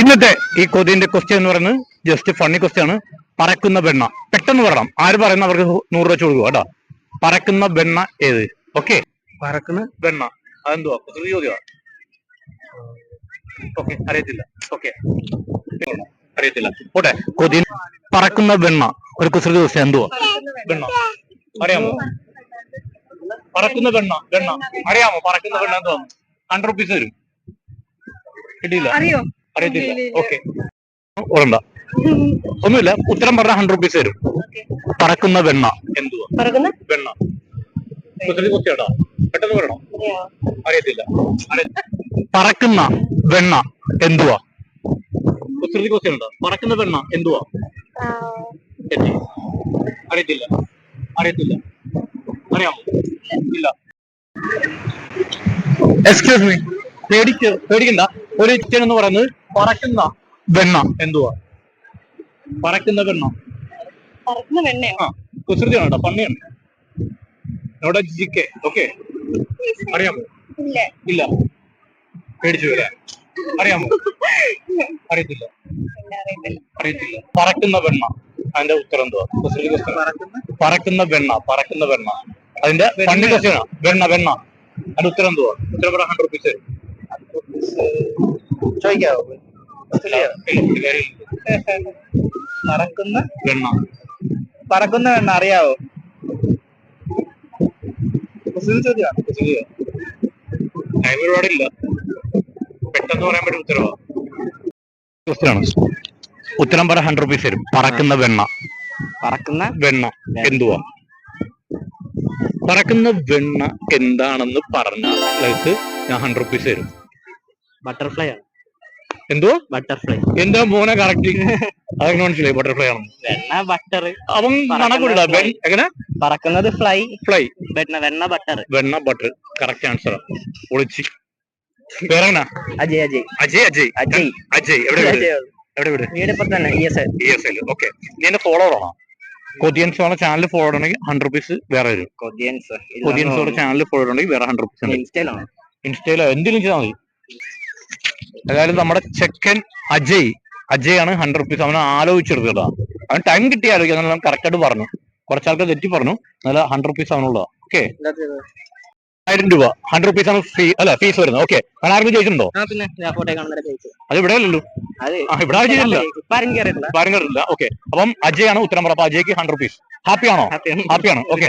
ഇന്നത്തെ ഈ കൊതിന്റെ ക്വസ്റ്റ്യൻ എന്ന് പറയുന്നത് ജസ്റ്റ് ഫണ്ണി ക്വസ്റ്റ്യൻ ആണ്. പറക്കുന്ന വെണ്ണ. പെട്ടെന്ന് പറയണം ആര് പറയുന്ന അവർക്ക് നൂറ് രൂപ വെച്ച് കൊടുക്കുക കേട്ടോ. പറക്കുന്ന വെണ്ണ ഏത്? ഓക്കെ പറക്കുന്ന വെണ്ണ. അതെന്തുവാ? കുസൃതി ചോദ്യമാ. ഓക്കെ അറിയത്തില്ല. ഓക്കെ അറിയത്തില്ല. ഓട്ടെ കൊതി പറക്കുന്ന വെണ്ണ. ഒരു കുസൃതി ക്വസ്റ്റ്യൻ എന്തുവാ? വെണ്ണ. അറിയാമോ? പറക്കുന്ന വെണ്ണ. വെണ്ണ. അറിയാമോ? പറക്കുന്ന വെണ്ണ എന്തുവാ ഹൺഡ്രഡ് റുപ്പീസ് വരും. കിട്ടിയില്ല. അറിയോ? അറിയത്തില്ല ഓക്കെ. ഓടണ്ട ഒന്നുമില്ല. ഉത്തരം പറഞ്ഞ ഹൺഡ്രഡ് റുപ്പീസ് തരും. പറക്കുന്ന വെണ്ണ. എന്തുവാ? വെണ്ണ. കുത്തിയാടാ പെട്ടെന്ന് പറയണോ? അറിയത്തില്ല. അറിയ- പറക്കുന്ന വെണ്ണ എന്തുവാ? കുസൃതി കുത്തിയുണ്ടോ പറക്കുന്ന വെണ്ണ എന്തുവാ? തെറ്റി. അറിയത്തില്ല. അറിയത്തില്ല. അറിയാമോ? ഇല്ല. എക്സ്ക്യൂസ് മീ പേടിക്ക പേടിക്കണ്ട. ഒരു ചിക്കൻ എന്ന് പറയുന്നത് പറക്കുന്ന വെണ്ണ എന്തുവാ? പറക്കുന്ന വെണ്ണ. പറക്കുന്ന വെണ്ണയോ? ആ കുസൃതിയാണ് കേട്ടോ പന്നിയാണ്. G K okay? അറിയാമോ? ഇല്ല. ഇല്ല. പേടിച്ചു വരാ അറിയാമോ? അറിയത്തില്ല. അറിയത്തില്ല. പറക്കുന്ന വെണ്ണ. അതിന്റെ ഉത്തരം എന്തുവാ? കുസൃതി ആണ്. പറക്കുന്ന? വെണ്ണ പറക്കുന്ന വെണ്ണ. അതിന്റെ പണ്ട് ക്വസ്റ്റ്യനാ വെണ്ണ വെണ്ണ. അതിന്റെ ഉത്തരം എന്തുവാ? ഉത്തരം പറ ഹൺഡ്രഡ് റുപ്പീസ് ചോദിക്കാവോ? പറക്കുന്ന വെണ്ണ പറക്കുന്ന വെണ്ണ അറിയാവോ? ചോദ്യമാണ് ഒരുപാടില്ല. പെട്ടെന്ന് പറയാൻ പറ്റും ഉത്തരവാ. ഉത്തരം പറ ഹൺഡ്രഡ് റുപ്പീസ് തരും. പറക്കുന്ന വെണ്ണ. പറക്കുന്ന വെണ്ണ. എന്തുവാ? പറക്കുന്ന വെണ്ണ എന്താണെന്ന് പറഞ്ഞാൽ ഞാൻ ഹൺഡ്രഡ് റുപ്പീസ് തരും. ബട്ടർഫ്ലൈ ആണ് എന്തുവാ? ബട്ടർഫ്ലൈ. എന്തോ മോനെ കറക്റ്റ്? അതെങ്ങനെ മനസ്സിലായി? ബട്ടർഫ്ലൈ ആണ്? വെണ്ണ ബട്ടർ അവൻ കണക്കില്ല എങ്ങനെ? പറക്കുന്നത് ഫ്ലൈ. ഫ്ലൈ. വെണ്ണ വെണ്ണ ബട്ടർ വെണ്ണ ബട്ടർ കറക്റ്റ് ആൻസർ ഒളിച്ച്. പേരെങ്ങനാ അജയ് അജയ്. അജയ് അജയ്. അജയ്. അജയ്. എവിടെ വീട്? എവിടെ വീട്? വീടിപ്പോ തന്നെ E S E S L okay. നീ എന്റെ ഫോളോവർ ആണോ? കൊതിയൻസ് ഉള്ള ചാനൽ ഫോളോ ഉണ്ടെങ്കിൽ ഹൺഡ്രഡ് റുപ്പീസ് വേറെ വരും. കൊതിയൻസ്. കൊതിയൻസ് ഉള്ള ചാനൽ ഫോളോ ഉണ്ടെങ്കിൽ വേറെ ഹൺഡ്രഡ് റുപ്പീസ് ഇൻസ്റ്റയിലാണ്? ഇൻസ്റ്റയിലോ. എന്തെങ്കിലും ചെയ്താൽ മതി. ഏതായാലും നമ്മുടെ ചെക്കൻ അജയ് അജയ് ആണ് ഹൺഡ്രഡ് റുപ്പീസ് അവനെ ആലോചിച്ചെടുത്തതാ. അവൻ ടൈം കിട്ടി ആലോചിക്കാൻ നല്ല കറക്റ്റ് ആയിട്ട് പറഞ്ഞു. കുറച്ചാൾക്ക് തെറ്റി പറഞ്ഞു. നല്ല ഹൺഡ്രഡ് റുപ്പീസ് അവനുള്ളതാ ഓക്കെ ആയിരം രൂപ. ഹൺഡ്രഡ് റുപ്പീസ് ആണ് ഫീ അല്ല ഫീസ് വരുന്നത്. ഓക്കെ ആരെങ്കിലും ചോദിച്ചു. അത് ഇവിടെ അല്ലല്ലോ. ഇവിടെ കാര്യങ്ങളില്ല ഓക്കെ അപ്പം അജയ് ആണ് ഉത്തരം പറ അപ്പൊ അജയ്ക്ക് ഹൺഡ്രഡ് റുപ്പീസ് ഹാപ്പി ആണോ? ഹാപ്പി ഹാപ്പിയാണ് ഓക്കെ